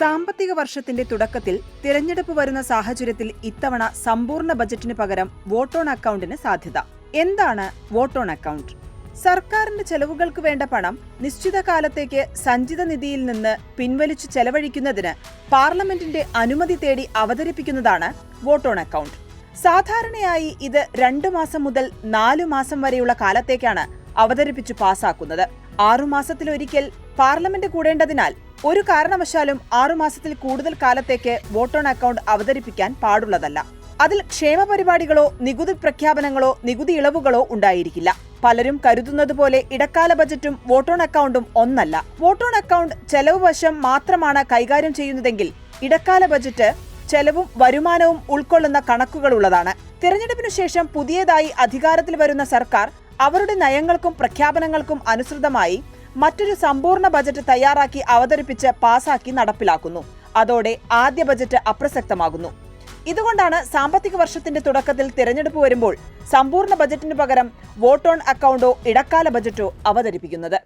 സാമ്പത്തിക വർഷത്തിന്റെ തുടക്കത്തിൽ തിരഞ്ഞെടുപ്പ് വരുന്ന സാഹചര്യത്തിൽ ഇത്തവണ സമ്പൂർണ ബജറ്റിന് പകരം വോട്ട് ഓൺ അക്കൗണ്ടിന് സാധ്യത. എന്താണ് വോട്ട് ഓൺ അക്കൗണ്ട്? സർക്കാരിന്റെ ചെലവുകൾക്ക് വേണ്ട പണം നിശ്ചിത കാലത്തേക്ക് സഞ്ചിത നിധിയിൽ നിന്ന് പിൻവലിച്ചു ചെലവഴിക്കുന്നതിന് പാർലമെന്റിന്റെ അനുമതി തേടി അവതരിപ്പിക്കുന്നതാണ് വോട്ട് ഓൺ അക്കൗണ്ട്. സാധാരണയായി ഇത് രണ്ടു മാസം മുതൽ നാലു മാസം വരെയുള്ള കാലത്തേക്കാണ് അവതരിപ്പിച്ചു പാസാക്കുന്നത്. ആറുമാസത്തിലൊരിക്കൽ പാർലമെന്റ് കൂടേണ്ടതിനാൽ ഒരു കാരണവശാലും ആറുമാസത്തിൽ കൂടുതൽ കാലത്തേക്ക് വോട്ട് ഓൺ അക്കൗണ്ട് അവതരിപ്പിക്കാൻ പാടുള്ളതല്ല. അതിൽ ക്ഷേമ പരിപാടികളോ നികുതി പ്രഖ്യാപനങ്ങളോ നികുതി ഇളവുകളോ ഉണ്ടായിരിക്കില്ല. പലരും കരുതുന്നത് പോലെ ഇടക്കാല ബജറ്റും വോട്ട് ഓൺ അക്കൗണ്ടും ഒന്നല്ല. വോട്ട് ഓൺ അക്കൗണ്ട് ചെലവ് വശം മാത്രമാണ് കൈകാര്യം ചെയ്യുന്നതെങ്കിൽ ഇടക്കാല ബജറ്റ് ചെലവും വരുമാനവും ഉൾക്കൊള്ളുന്ന കണക്കുകളുള്ളതാണ്. തിരഞ്ഞെടുപ്പിനു ശേഷം പുതിയതായി അധികാരത്തിൽ വരുന്ന സർക്കാർ അവരുടെ നയങ്ങൾക്കും പ്രഖ്യാപനങ്ങൾക്കും അനുസൃതമായി മറ്റൊരു സമ്പൂർണ ബജറ്റ് തയ്യാറാക്കി അവതരിപ്പിച്ച് പാസാക്കി നടപ്പിലാക്കുന്നു. അതോടെ ആദ്യ ബജറ്റ് അപ്രസക്തമാകുന്നു. ഇതുകൊണ്ടാണ് സാമ്പത്തിക വർഷത്തിന്റെ തുടക്കത്തിൽ തിരഞ്ഞെടുപ്പ് വരുമ്പോൾ സമ്പൂർണ ബജറ്റിന് പകരം വോട്ട് ഓൺ അക്കൗണ്ടോ ഇടക്കാല ബജറ്റോ അവതരിപ്പിക്കുന്നത്.